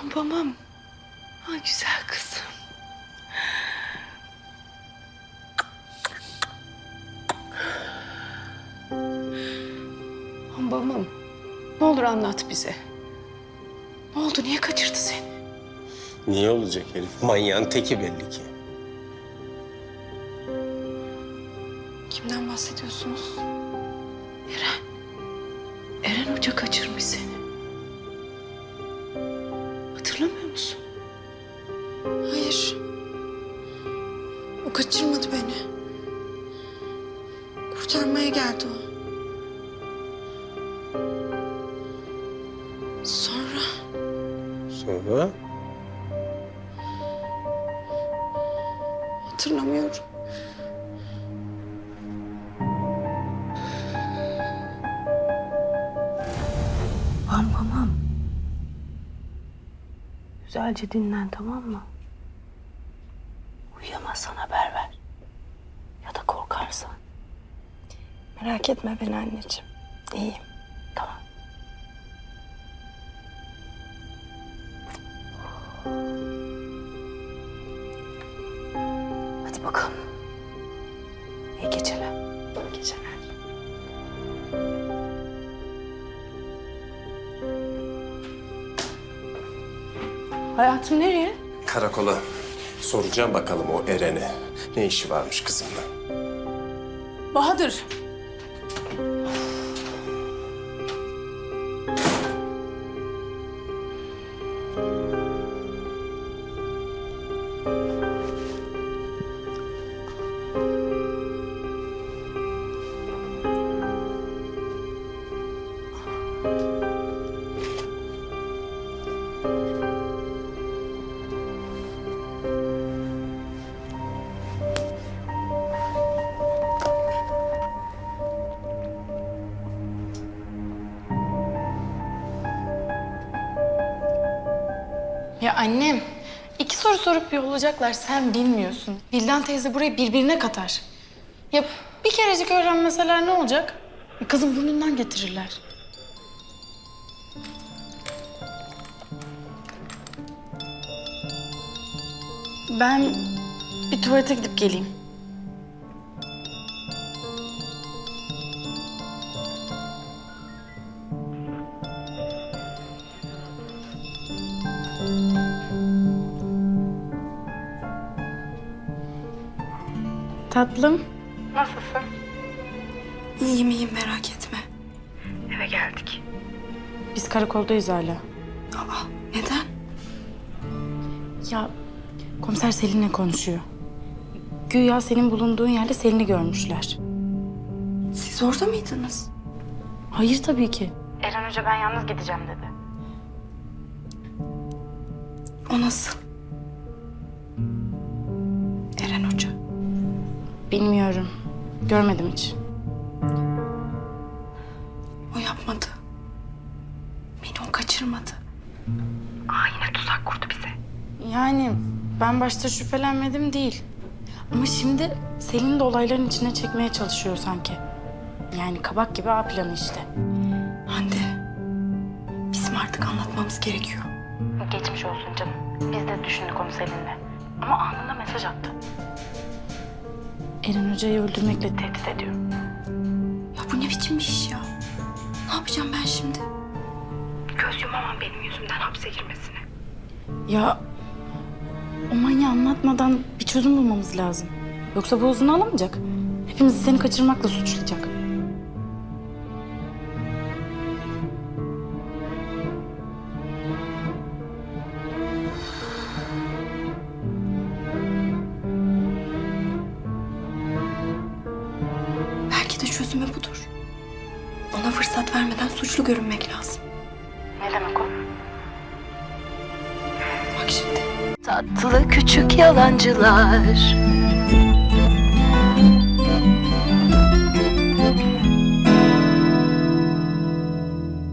Pampamım. Ha güzel kızım. Pampamım. Ne olur anlat bize. Ne oldu? Niye kaçırdı seni? Niye olacak herif? Manyağın teki belli ki. Kimden bahsediyorsunuz? Eren. Eren Hoca kaçırmış seni. Hatırlamıyor musun? Hayır. O kaçırmadı beni. Kurtarmaya geldi o. Sonra Sonra? hatırlamıyorum. Pampamam. Güzelce dinlen tamam mı? Uyuyamazsan haber ver. Ya da korkarsan. Merak etme beni anneciğim. İyiyim. Tamam. Hadi bakalım. Hayatım nereye? Karakola soracağım bakalım o Eren'e. Ne işi varmış kızımla? Bahadır. Ya annem, iki soru sorup yollayacaklar. Sen bilmiyorsun. Bildan teyze burayı birbirine katar. Ya bir kerecik öğrenmeseler ne olacak? Kızın burnundan getirirler. Ben bir tuvalete gidip geleyim. Tatlım. Nasılsın? İyiyim iyiyim merak etme. Eve geldik. Biz karakoldayız hala. Aa neden? Ya komiser Selin'le konuşuyor. Güya senin bulunduğun yerde Selin'i görmüşler. Siz orada mıydınız? Hayır tabii ki. Eren Hoca ben yalnız gideceğim dedi. O nasıl? Bilmiyorum. Görmedim hiç. O yapmadı. Beni o kaçırmadı. Yani ben başta şüphelenmedim değil. Ama şimdi Selin de olayların içine çekmeye çalışıyor sanki. Yani kabak gibi A planı işte. Hande. Bizim artık anlatmamız gerekiyor. Geçmiş olsun canım. Biz de düşündük onu Selin'le. Ama anında mesaj attı. Eren Hoca'yı öldürmekle tehdit ediyor. Ya bu ne biçim bir iş ya? Ne yapacağım ben şimdi? Göz yumamam benim yüzümden hapse girmesine. Ya o manyağı anlatmadan bir çözüm bulmamız lazım. Yoksa bu uzun alamayacak. Hepimizi seni kaçırmakla suçlayacak. Çözümü budur. Ona fırsat vermeden suçlu görünmek lazım. Ne demek o? Bak şimdi. Tatlı küçük yalancılar